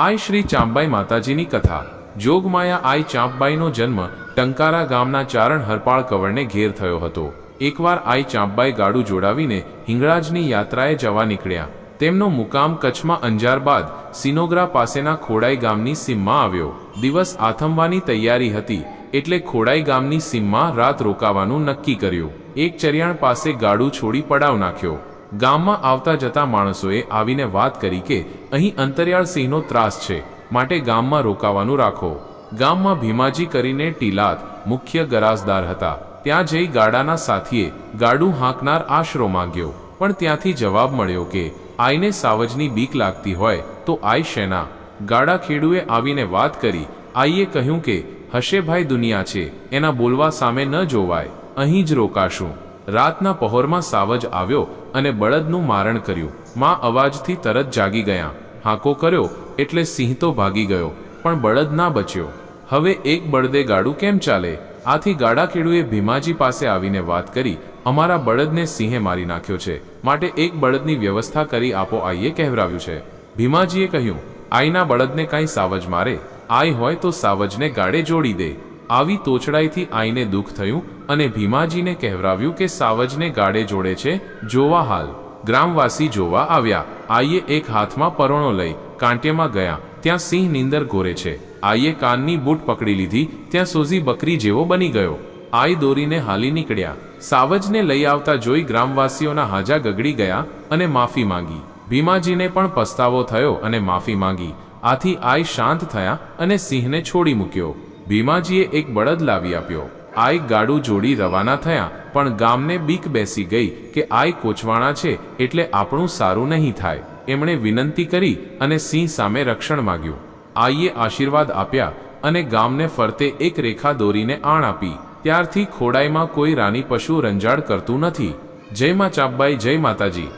આઈ શ્રી ચાંબાઈ માતાજીની કથા. જોગમાયા આઈ ચાંપબાઈનો જન્મ ટંકારા ગામના ચારણ હરપાળ કવરને ઘેર થયો હતો. એકવાર આઈ ચાંપબાઈ ગાડું જોડાવીને હિંગળાજની યાત્રાએ જવા નીકળ્યા. તેમનો મુકામ કચ્છમાં અંજાર બાદ સિનોગ્રા પાસેના ખોડાઈ ગામની સીમમાં આવ્યો. દિવસ આથમવાની તૈયારી હતી એટલે ખોડાઈ ગામની સીમમાં રાત રોકાવાનું નક્કી કર્યું. એક ચરિયાણ પાસે ગાડું છોડી પડાવ નાખ્યો. ગામમાં આવતા જતા માણસોએ આવીને વાત કરી કે, અહીં અંતરિયાળ સિંહનો ત્રાસ છે, માટે ગામમાં રોકાવાનું રાખો. ગામમાં ભીમાજી કરીને ટીલાત મુખ્ય ગરાસદાર હતા. ત્યાં જઈ ગાડાના સાથીએ ગાડું હાંકનાર આશરો માંગ્યો. પણ ત્યાંથી જવાબ મળ્યો કે, આઈને સાવજની બીક લાગતી હોય, તો આઈ શેના? ગાડા ખેડુએ આવીને વાત કરી. આઈએ કહ્યું કે, હશે ભાઈ દુનિયા છે, એના બોલવા સામે ન જોવાય, અહીં જ રોકાશું. રાતના પહોરમાં સાવજ આવ્યો અને બળદનું મારણ કર્યું. માં અવાજથી તરત જાગી ગયા. હાંકો કર્યો એટલે સિંહ તો ભાગી ગયો, પણ બળદ ના બચ્યો. હવે એક બળદે ગાડું કેમ ચાલે? આથી ગાડા ખેડુએ ભીમાજી પાસે આવીને વાત કરી, અમારા બળદને સિંહે મારી નાખ્યો છે. માટે એક બળદની વ્યવસ્થા કરી આપો આઈએ, કહેવરાવ્યું છે. ભીમાજીએ કહ્યું, આઈના બળદને કાંઈ સાવજ મારે. આઈ હોય તો સાવજને ગાડે જોડી દે. આવી તોછડાઈથી આઈને દુઃખ થયું અને ભીમાજીને કહેવરાવ્યું કે સાવજને ગાડે જોડે છે, જોવા હાલ. ગ્રામવાસી જોવા આવ્યા. આઈએ એક હાથમાં પરોણો લઈ કાંટેમાં ગયા. ત્યાં સિંહ નીંદર ઘોરે છે. આઈએ કાનની બૂટ પકડી લીધી. ત્યાં સોઝી બકરી જેવો બની ગયો. આઈ દોરીને હાલી નીકળ્યા. સાવજને લઈ આવતા જોઈ ગ્રામવાસીઓના હાજા ગગડી ગયા અને માફી માંગી. ભીમાજીને પણ પસ્તાવો થયો અને માફી માંગી. આથી આઈ શાંત થયા અને સિંહને છોડી મૂક્યો. ભીમાજીએ એક બળદ લાવી આપ્યો. આઈ ગાડું જોડી રવાના થયા, પણ ગામને બીક બેસી ગઈ કે આઈ કોચવાણા છે એટલે આપણું સારું નહીં થાય. એમણે વિનંતી કરી અને સિંહ સામે રક્ષણ માગ્યું. આઈએ આશીર્વાદ આપ્યા અને ગામને ફરતે એક રેખા દોરીને આણ આપી. ત્યારથી ખોડાઈમાં કોઈ રાની પશુ રંજાડ કરતું નથી. જય મા ચાપબાઈ, જય માતાજી.